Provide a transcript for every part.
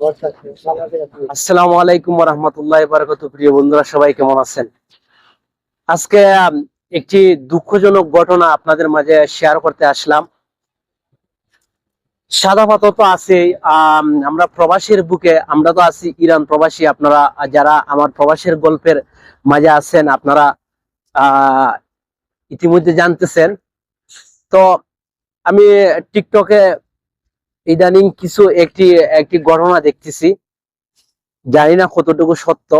আসসালামু আলাইকুম রহমতুল্লাহ প্রিয় বন্ধুরা, সবাই কেমন আছেন? আজকে একটি দুঃখজনক ঘটনা আপনাদের মাঝে শেয়ার করতে আসলাম। তো আছে আমরা প্রবাসীর বুকে, আমরা তো আছি ইরান প্রবাসী, আপনারা, যারা আমার প্রবাসের গল্পের মাঝে আছেন, আপনারা ইতিমধ্যে জানতেছেন। তো আমি টিকটকে ইদানিং কিছু একটি একটি ঘটনা দেখতেছি। জানি না কতটুকু সত্য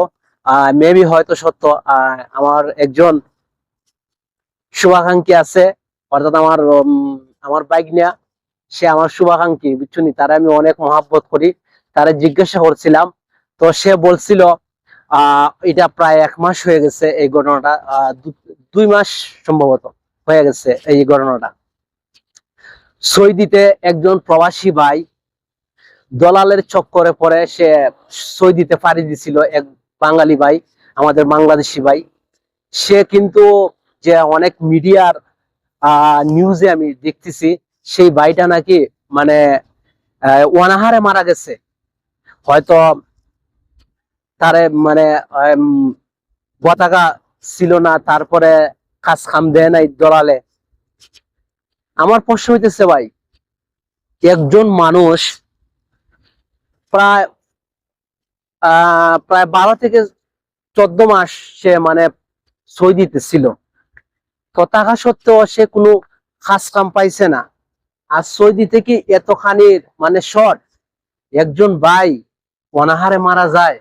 মেবি হয়তো সত্য আমার একজন শুভাকাঙ্ক্ষী আছে, অর্থাৎ আমার আমার বাইক সে আমার শুভাকাঙ্ক্ষী বুঝছনি তারা আমি অনেক মহাব্বত করি, তারা জিজ্ঞাসা করছিলাম, তো সে বলছিল, আহ, এটা প্রায় এক মাস হয়ে গেছে এই ঘটনাটা দুই মাস সম্ভবত হয়ে গেছে এই ঘটনাটা। সৌদিতে একজন প্রবাসী ভাই দলালের চক্করে পরে সে সৌদিতে পাড়ি দিছিল এক বাঙালি ভাই, আমাদের বাংলাদেশি ভাই। সে কিন্তু যে অনেক মিডিয়ার নিউজে আমি দেখতেছি, সেই ভাইটা নাকি মানে অনাহারে মারা গেছে। হয়তো তারে মানে পতাকা ছিল না, তারপরে কাজ খাম দেয় নাই দলালে। আমার প্রশ্ন হইতেছে ভাই, একজন মানুষ প্রায় প্রায় বারো থেকে চোদ্দ মাস সে মানে সৌদিতে ছিল তো থাকা সত্ত্বেও সে কোনো কাজ কাম পাইছে না। আর সৌদি থেকে এতখানির মানে শর্ট? একজন ভাই অনাহারে মারা যায়।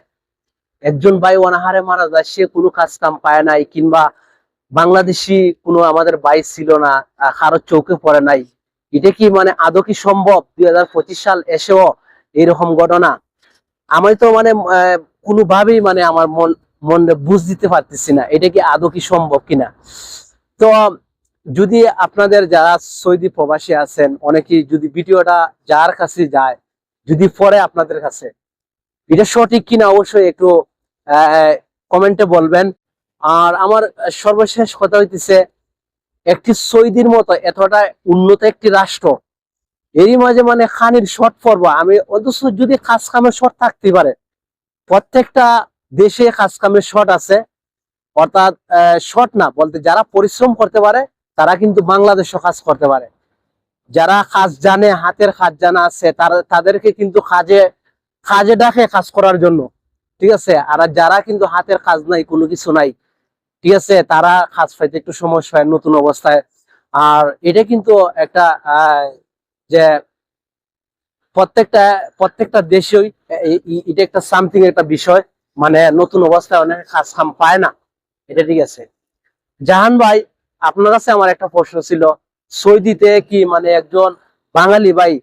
একজন ভাই অনাহারে মারা যায়, সে কোনো কাজ কাম পায় নাই, কিংবা বাংলাদেশি কোনো আমাদের বাই ছিল না কারও চৌকে পড়ে নাই। এটা কি মানে আদৌ কি সম্ভব? দুই হাজার পঁচিশ সাল এসেও এরকম ঘটনা? আমি তো মানে কোনোভাবেই মানে আমার মন, মনে বুঝ দিতে পারতেছি না, এটা কি আদৌ কি সম্ভব কিনা? তো, যদি আপনাদের যারা সৌদি প্রবাসী আছেন, অনেকেই যদি ভিডিওটা যার কাছে যায়, যদি পরে আপনাদের কাছে, এটা সঠিক কিনা অবশ্যই একটু কমেন্টে বলবেন। আর আমার সর্বশেষ কথা হইতেছে, একটি সৌদির মতো এতটা উন্নত একটি রাষ্ট্র। এরই মাঝে মানে খানির শর্ট পর্ব। আমি অথচ যদি কাজ কামের শর্ট থাকতে পারে, প্রত্যেকটা দেশে কাজ কামের শর্ট আছে। অর্থাৎ শর্ট না, বলতে যারা পরিশ্রম করতে পারে, তারা কিন্তু বাংলাদেশও কাজ করতে পারে। যারা কাজ জানে, হাতের কাজ জানা আছে, তারা, তাদেরকে কিন্তু কাজে কাজে ডাকে কাজ করার জন্য। ঠিক আছে? আর যারা কিন্তু হাতের কাজ নাই, কোনো কিছু নাই। ঠিক আছে, তারা কাজ পাইতে একটু সমস্যা হয় নতুন অবস্থায়। আর এটা কিন্তু একটা যে প্রত্যেকটা প্রত্যেকটা দেশেই এটা একটা সামথিং একটা বিষয়। মানে নতুন অবস্থায় অনেক কাজ কাম পায় না। এটা ঠিক আছে। জাহান ভাই, আপনার কাছে আমার একটা প্রশ্ন ছিল। সৌদিতে কি মানে একজন বাঙালি ভাই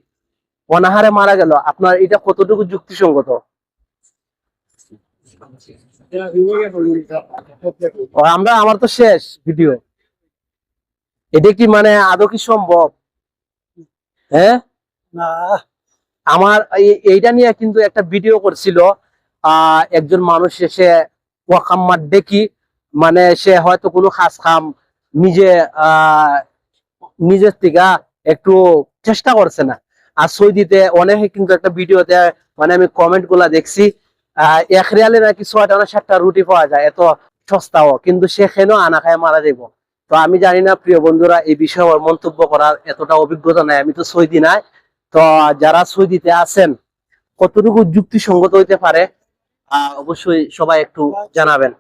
অনাহারে মারা গেল? আপনার এটা কতটুকু যুক্তিসঙ্গত? আমরা আমার তো শেষ ভিডিও এটা কি মানে আদৌ কি সম্ভব? হ্যাঁ? আমার এইটা নিয়ে কিন্তু একটা ভিডিও করছিল একজন মানুষ এসে ওয়াকাম্মার দেখি মানে সে হয়তো কোনো খাস খাম নিজে আহ নিজের থেকে একটু চেষ্টা করছে না। আর সৌদিতে অনেকে কিন্তু একটা ভিডিওতে মানে আমি কমেন্টগুলা দেখছি এক রিয়ালে নাকি ছয়টা না সাতটা রুটি পাওয়া যায়, এত সস্তাও। কিন্তু সেখানেও আনা খায়, মারা যাব তো আমি জানি না, প্রিয় বন্ধুরা, এই বিষয়ে আমার মন্তব্য করার এতটা অভিজ্ঞতা নাই, আমি তো সৌদি নাই। তো যারা সৌদিতে আছেন, কতটুকু যুক্তিসঙ্গত হইতে পারে অবশ্যই সবাই একটু জানাবেন।